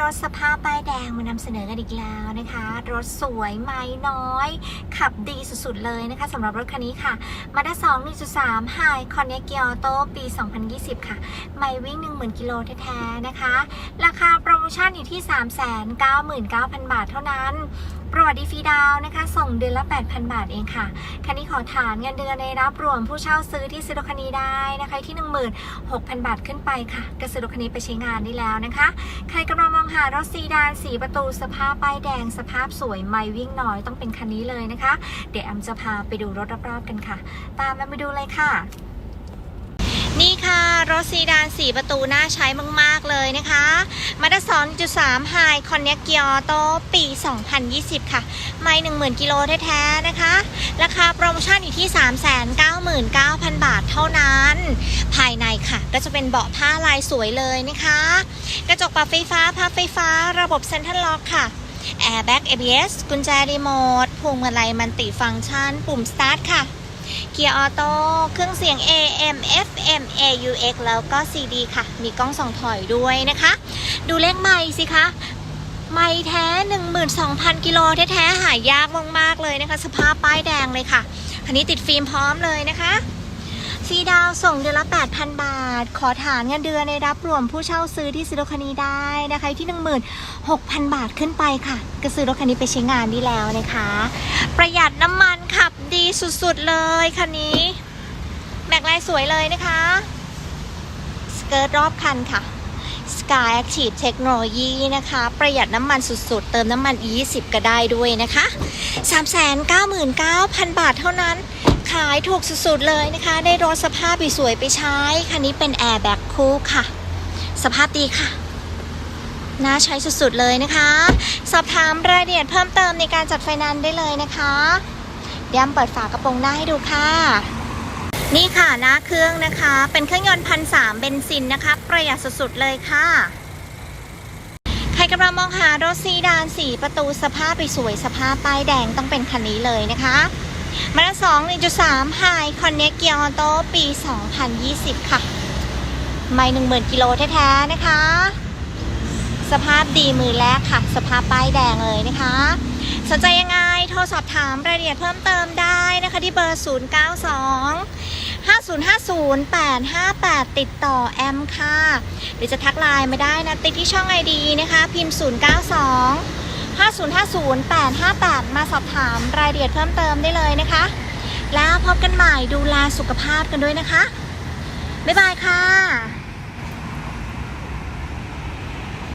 รถสภาพป้ายแดงมานำเสนอกันอีกแล้วนะคะ รถสวยไม่น้อย ขับดีสุดๆเลยนะคะสำหรับรถคันนี้ค่ะมาด้า2 1.3 High Connect Gear Auto ปี 2020 ค่ะ ไม่วิ่ง 10,000 กิโลแท้ๆนะคะ ราคาโปรโมชั่นอยู่ที่ 399,000 บาทเท่านั้นประวัติดีฟรีดาวน์นะคะ ส่งเดือนละ 8,000 บาทเองค่ะ คันนี้ขอฐานเงินเดือนในรับรวมผู้เช่าซื้อที่ซื้อรถคันนี้ได้นะคะที่ 16,000 บาทขึ้นไปค่ะก็ซื้อรถคันนี้ไปใช้งานได้แล้วนะคะ ใครกำลังมองหารถซีดานสีประตูสภาพป้ายแดงสภาพสวยไม่วิ่งน้อยต้องเป็นคันนี้เลยนะคะ เดี๋ยวแอมจะพาไปดูรถรอบๆกันค่ะ ตามแอมไปดูเลยค่ะนี่ค่ะ รถซีดานสีประตูน่าใช้มาก ๆ เลยนะคะมาด้า2.3 High Connect Gear Auto ปี 2020 ค่ะ ไม่10,000 กิโลแท้ ๆ นะคะ ราคาโปรโมชั่นอยู่ที่ 399,000 บาทเท่านั้น ภายในค่ะ ก็จะเป็นเบาะผ้าลายสวยเลยนะคะ กระจกปรับไฟฟ้าพับไฟฟ้า ระบบเซ็นทรัลล็อกค่ะ Airbag ABS กุญแจรีโมทพวงมาลัยมันติฟังก์ชัน ปุ่มสตาร์ทค่ะ เกียร์ออโต้เครื่องเสียง AM FM AUX แล้วก็ CD ค่ะ มีกล้องส่องถอยด้วยนะคะ ดูเลขไมค์สิคะไม่แท้ 12,000 กิโลแท้ ๆ หายากมาก ๆ เลยนะคะ สภาพป้ายแดงเลยค่ะคันนี้ติดฟิล์มพร้อมเลยนะคะ ซีดาวส่งเดือนละ 8,000 บาท ขอฐานเงินเดือนในรับรวมผู้เช่าซื้อที่ซื้อรถคันนี้ได้นะคะที่ 16,000 บาทขึ้นไปค่ะ ก็ซื้อรถคันนี้ไปใช้งานได้แล้วนะคะ ประหยัดน้ำมันขับดีสุดๆเลยคันนี้แม็กลายสวยเลยนะคะ สเกิร์ตรอบคันค่ะ Sky Active Technology นะคะ ประหยัดน้ำมันสุดๆ เติมน้ำมัน E20 ก็ได้ด้วยนะคะ 399,000 บาทเท่านั้นายถูกสุดๆเลยนะคะ ได้รถสภาพสวยไปใช้ คันนี้เป็น Airbag คู่ค่ะ สภาพดีค่ะน่าใช้สุดๆเลยนะคะ สอบถามรายละเอียดเพิ่มเติมในการจัดไฟแนนซ์ได้เลยนะคะ เดี๋ยวเปิดฝากระโปรงหน้าให้ดูค่ะ นี่ค่ะหน้าเครื่องนะคะ เป็นเครื่องยนต์พันสามเบนซินนะคะ ประหยัดสุดๆเลยค่ะ ใครกำลังมองหารถซีดานสีประตูสภาพสวยสภาพป้ายแดงต้องเป็นคันนี้เลยนะคะ มาสองหนึ่งจุดสามไฮคอนเนคเกียร์ออโต้ปี2020ค่ะ ไม่หนึ่งหมื่นกิโลแท้ๆนะคะ สภาพดีมือแรกค่ะ สภาพป้ายแดงเลยนะคะ สนใจยังไง โทรสอบถามรายละเอียดเพิ่มเติมได้นะคะที่เบอร์ 092 5050 858 ติดต่อแอมค่ะ หรือจะทักไลน์มาได้นะ ติดที่ช่อง ID นะคะ พิมพ์ 092 5050 858 มาสอบถามรายละเอียดเพิ่มเติมได้เลยนะคะ แล้วพบกันใหม่ดูแลสุขภาพกันด้วยนะคะ บ๊ายบายค่ะ